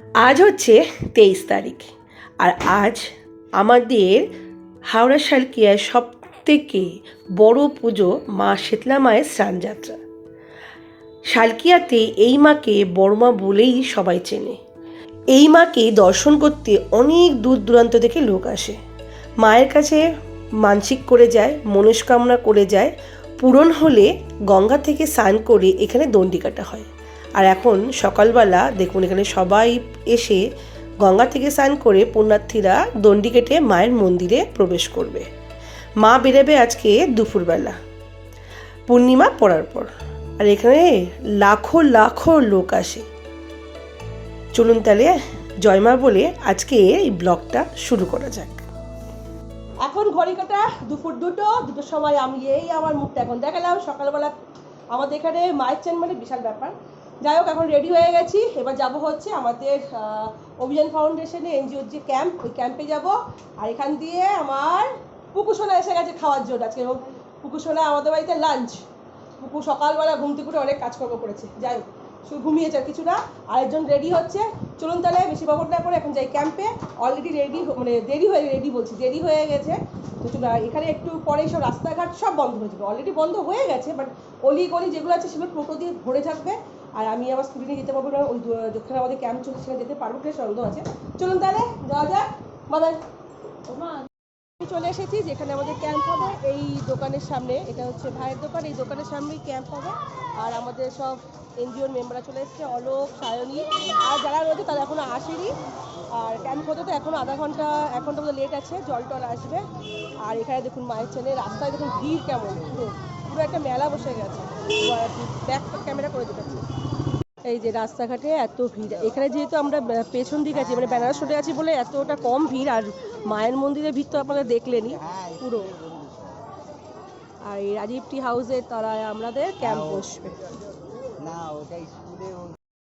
আজ হচ্ছে তেইশ তারিখ। আর আজ আমাদের হাওড়া শালকিয়ার সব থেকে বড় পুজো মা শীতলা মায়ের স্নানযাত্রা। শালকিয়াতে এই মাকে বড়মা বলেই সবাই চেনে। এই মাকে দর্শন করতে অনেক দূর দূরান্ত থেকে লোক আসে। মায়ের কাছে মানসিক করে যায়, মনস্কামনা করে যায়, পূরণ হলে গঙ্গা থেকে স্নান করে এখানে দণ্ডি কাটা হয়। আর এখন সকালবেলা দেখুন, এখানে সবাই এসে গঙ্গা থেকে স্নান করে পুণ্যার্থীরা দণ্ডি কেটে মায়ের মন্দিরে প্রবেশ করবে। মা বেরোবে আজকে দুপুরবেলা। পূর্ণিমা পড়ার পর। আর এখানে লাখো লাখো লোক আসে। চলুন তাহলে জয়মা বলে আজকে এই ব্লগটা শুরু করা যাক। এখন ঘড়ি কাটা, দুপুর দুটো দুটোর সময় আমি এই আমার মুখটা এখন দেখালাম। সকালবেলা আমাদের এখানে মায়ের চেন মানে বিশাল ব্যাপার। যাই হোক, এখন রেডি হয়ে গেছি। এবার যাব হচ্ছে আমাদের অভিযান ফাউন্ডেশনে এনজিওর যে ক্যাম্প ওই ক্যাম্পে যাব। আর এখান দিয়ে আমার পুকুসোনা এসে গেছে খাওয়ার জন্য আজকে। পুকুসোনা আমাদের বাড়িতে লাঞ্চ পুকু সকালবেলা ঘুম থেকে অনেক কাজকর্ম করেছে। যাই হোক, শুধু ঘুমিয়েছে কিছু না। আরেকজন রেডি হচ্ছে। চলুন তাহলে, বেশি বাবর না করে এখন যাই ক্যাম্পে অলরেডি রেডি মানে দেরি হয়ে রেডি বলছি, দেরি হয়ে গেছে। তো চলুন এখানে একটু পরেই সব রাস্তাঘাট সব বন্ধ হয়ে যাবে। অলরেডি বন্ধ হয়ে গেছে বাট অলি গলি যেগুলো আছে সেগুলো টোটো দিয়ে ভরে থাকবে। আর আমি আমার স্কুটি নিয়ে যেতে পারব না ওই দু- যেখানে আমাদের ক্যাম্প চলছে সেখানে যেতে পারব কিনা সন্দেহ আছে। চলুন তাহলে যাওয়া যাক আমি চলে এসেছি যেখানে আমাদের ক্যাম্প হবে এই দোকানের সামনে এটা হচ্ছে ভাইয়ের দোকান এই দোকানের সামনেই ক্যাম্প হবে। আর আমাদের সব এনজিওর মেম্বাররা চলে এসেছে অলোক সায়নী। আর যারা রয়েছে তারা এখনও আসেনি। আর ক্যাম্প হতে তো এখনও আধা ঘণ্টা এক ঘণ্টা মতো লেট আছে জল টল আসবে। আর এখানে দেখুন মায়ের চেনে রাস্তায় দেখুন ভিড় কেমন। পুরো একটা মেলা বসে গেছে। ব্যাক ক্যামেরা করে দিতেছি এই যে রাস্তাঘাটে এত ভিড়। এখানে যেহেতু আমরা পেছন দিকে আছি মানে বেনারস রোডে আছি বলে এতটা কম ভিড়, আর মায়ের মন্দিরের ভিড় তো আপনারা দেখলেনই পুরো। আর এই রাজীব টি হাউসে তারা আমাদের ক্যাম্প বসবে।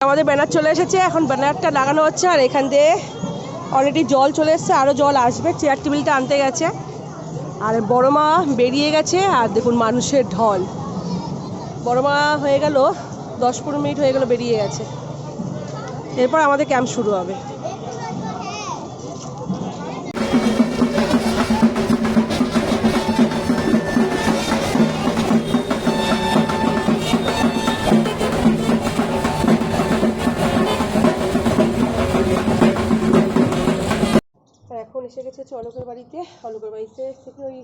আমাদের ব্যানার চলে এসেছে, এখন ব্যানারটা লাগানো হচ্ছে, আর এখান দিয়ে অলরেডি জল চলে এসেছে আরও জল আসবে চেয়ার টেবিলটা আনতে গেছে। আর বড় মা বেরিয়ে গেছে, আর দেখুন মানুষের ঢল। বড় মা হয়ে গেল, দশ পনেরো মিনিট হয়ে গেল বেরিয়ে গেছে। এরপর আমাদের ক্যাম্প শুরু হবে। এখন এসে গেছে হচ্ছে অলোকের বাড়িতে অলোকের বাড়িতে থেকে ওই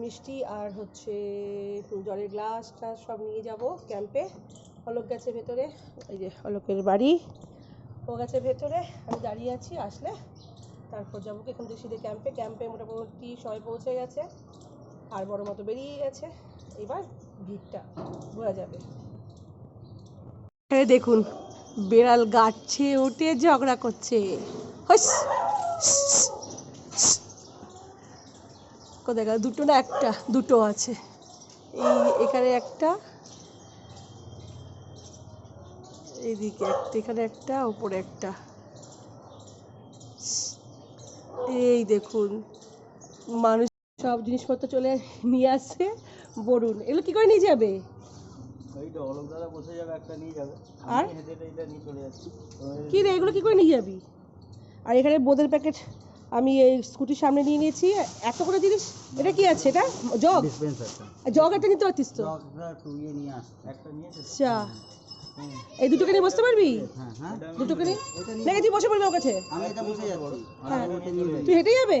মিষ্টি আর হচ্ছে জলের গ্লাস টাস সব নিয়ে যাব ক্যাম্পে। অলোক গেছে ভেতরে, এই যে অলোকের বাড়ি, ও গেছে ভেতরে, আমি দাঁড়িয়ে আছি, আসলে তারপর যাব এখন দিয়ে সিধে ক্যাম্পে। ক্যাম্পে মোটামুটি সবাই পৌঁছে গেছে, আর বড় মতো বেরিয়ে গেছে। এবার ভিড়টা বোঝা যাবে। হ্যাঁ দেখুন, বেড়াল গাছে উঠে ঝগড়া করছে। হস কোথায় গেল দুটো না একটা দুটো আছে। এই এখানে একটা এইদিকে একটা এখানে একটা ওপরে একটা। এই দেখুন মানুষ সব জিনিসপত্র চলে নিয়ে আসছে বরুণ। এগুলো কি করে নিয়ে যাবে? ওই তো অলোক দাদা বসে যাবে একটা নিয়ে যাবে। আর? কি রে এগুলো কি করে নিয়ে যাবি? আর এখানে বোদের প্যাকেট আমি এই স্কুটির সামনে নিয়ে নিয়েছি। এত করে জিনিস, এটা কি আছে? এটা জগ? জগ একটা নিতে পারতিস তো? আচ্ছা। এই দুটোকে নিয়ে বসতে পারবি? দুটোকে নিয়ে? নাকি তুই বসে পড়বি ওর কাছে? হ্যাঁ। তুই হেঁটে যাবে?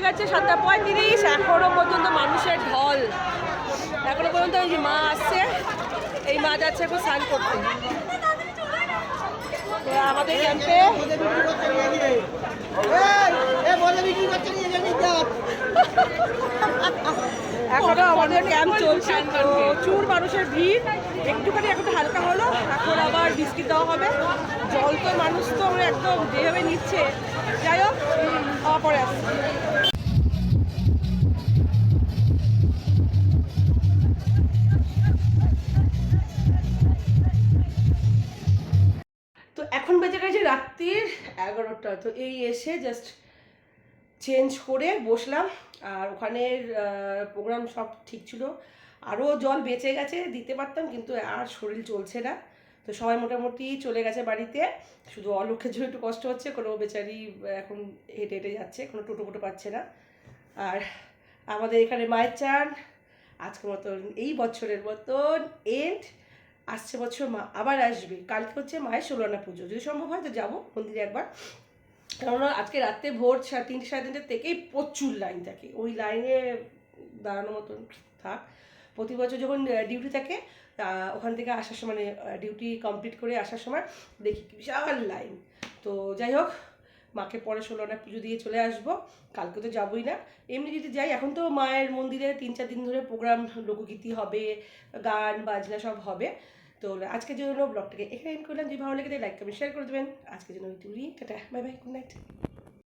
বেজে গেছে সাতটা পঁয়ত্রিশ, এখনও পর্যন্ত মানুষের ঢল। এখনও পর্যন্ত এই মা আসছে, এই মা যাচ্ছে এখন স্নান করতে। আমাদের ক্যাম্পে এখনও আমাদের ক্যাম্প চলছে। প্রচুর মানুষের ভিড়। একটুখানি এখন হালকা হলো, এখন আবার বিস্কিট দেওয়া হবে। জল তো মানুষ তো একদম যেভাবে নিচ্ছে। যাই হোক পরে আসছে। এখন বেজে গেছে রাত্রির এগারোটা, তো এই এসে জাস্ট চেঞ্জ করে বসলাম। আর ওখানের প্রোগ্রাম সব ঠিক ছিল। আরও জল বেঁচে গেছে, দিতে পারতাম, কিন্তু আর শরীর চলছে না। তো সবাই মোটামুটি চলে গেছে বাড়িতে। শুধু অলোকের জন্য একটু কষ্ট হচ্ছে, কোনো বেচারি এখন হেঁটে হেঁটে যাচ্ছে, কোনো টোটো ফোটো পাচ্ছে না। আর আমাদের এখানে মায়ের চান, আজকের মতন, এই বছরের মতন এন্ড আসছে বছর মা, আবার আসবে। কালকে হচ্ছে মায়ের ষোলনা পুজো। যদি সম্ভব হয় তো যাব মন্দিরে একবার। কেননা আজকে রাত্রে ভোর সাড়ে তিনটে সাড়ে তিনটে থেকেই প্রচুর লাইন থাকে। ওই লাইনে দাঁড়ানোর মতন থাক। প্রতি বছর যখন ডিউটি থাকে তা ওখান থেকে আসার সময় মানে ডিউটি কমপ্লিট করে আসার সময় দেখি বিশাল লাইন তো যাই হোক, মাকে পরে ষোলনা পুজো দিয়ে চলে আসব। কালকে তো যাবোই না। এমনি যদি যাই, এখন তো মায়ের মন্দিরে তিন, চার দিন ধরে প্রোগ্রাম লোকগীতি হবে, গান, বাজনা সব হবে। তো আজকের জন্য ব্লগটাকে এখানে এন্ড করলাম। যদি ভালো লেগে লাইক কমেন্ট শেয়ার করে দেবেন। আজকের জন্য tata bye bye good night